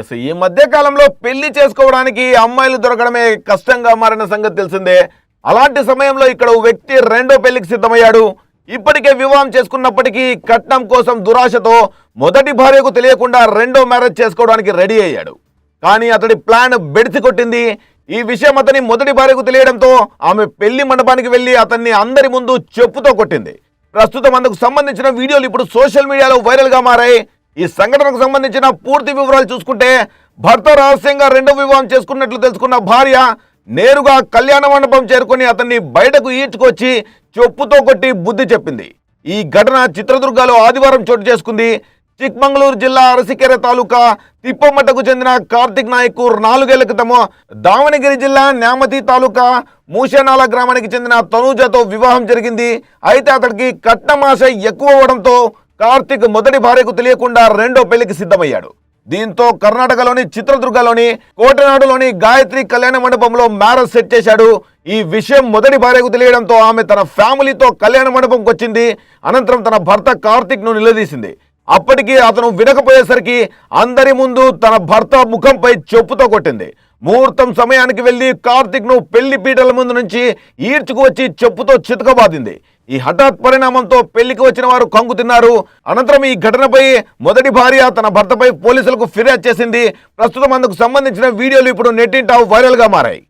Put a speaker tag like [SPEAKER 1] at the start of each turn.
[SPEAKER 1] Yes ఈ మధ్య కాలంలో పెళ్ళి చేసుకోవడానికి అమ్మాయిలు దొరకడమే కష్టంగా మారిన సంగతి తెలిసిందే. అలాంటి సమయంలో ఇక్కడ ఓ వ్యక్తి రెండో పెళ్ళికి సిద్ధమయ్యాడు. ఇప్పటికే వివాహం చేసుకున్నప్పటికీ కట్నం కోసం దురాశతో మొదటి భార్యకు తెలియకుండా రెండో మ్యారేజ్ చేసుకోవడానికి రెడీ అయ్యాడు. కానీ అతడి ప్లాన్ బెడిసి కొట్టింది. ఈ విషయం అతని మొదటి భార్యకు తెలియడంతో ఆమె పెళ్ళి మండపానికి వెళ్ళి అతన్ని అందరి ముందు చెప్పుతో కొట్టింది. ప్రస్తుతం అందుకు సంబంధించిన వీడియోలు ఇప్పుడు సోషల్ మీడియాలో వైరల్గా మారాయి. ఈ సంఘటనకు సంబంధించిన పూర్తి వివరాలు చూసుకుంటే భర్త రహస్యంగా రెండో వివాహం చేసుకున్నట్లు తెలుసుకున్న భార్య నేరుగా కళ్యాణ మండపం చేరుకొని అతన్ని బయటకు ఈడ్చుకొచ్చి చెప్పుతో కొట్టి బుద్ధి చెప్పింది. ఈ ఘటన చిత్రదుర్గలో ఆదివారం చోటు చేసుకుంది. చిక్మంగళూరు జిల్లా అరసికెర తాలూకా తిప్పమట్టకు చెందిన కార్తిక్ నాయక్ నాలుగేళ్ళ క్రితము దావణగిరి జిల్లా న్యామతి తాలూకా మూషనాల గ్రామానికి చెందిన తనూజతో వివాహం జరిగింది. అయితే అతడికి కట్నమాశ ఎక్కువ అవడంతో కార్తిక్ మొదటి భార్యకు తెలియకుండా రెండో పెళ్ళికి సిద్ధమయ్యాడు. దీంతో కర్ణాటకలోని చిత్రదుర్గలోని కోటనాడులోని గాయత్రి కళ్యాణ మండపంలో మ్యారేజ్ సెట్ చేశాడు. ఈ విషయం మొదటి భార్యకు తెలియడంతో ఆమె తన ఫ్యామిలీతో కళ్యాణ మండపంకి వచ్చింది. అనంతరం తన భర్త కార్తిక్ను నిలదీసింది. అప్పటికి అతను వినకపోయేసరికి అందరి ముందు తన భర్త ముఖంపై చెప్పుతో కొట్టింది. ముహూర్తం సమయానికి వెళ్ళి కార్తిక్ను పెళ్ళి పీటల ముందు నుంచి ఈడ్చుకు వచ్చి చెప్పుతో చితకబాదింది. ఈ హఠాత్ పరిణామంతో పెళ్ళికి వచ్చిన వారు కంగు తిన్నారు. అనంతరం ఈ ఘటనపై మొదటి భార్య తన భర్తపై పోలీసులకు ఫిర్యాదు చేసింది. ప్రస్తుతం అందుకు సంబంధించిన వీడియోలు ఇప్పుడు నెట్టింటావు వైరల్గా మారాయి.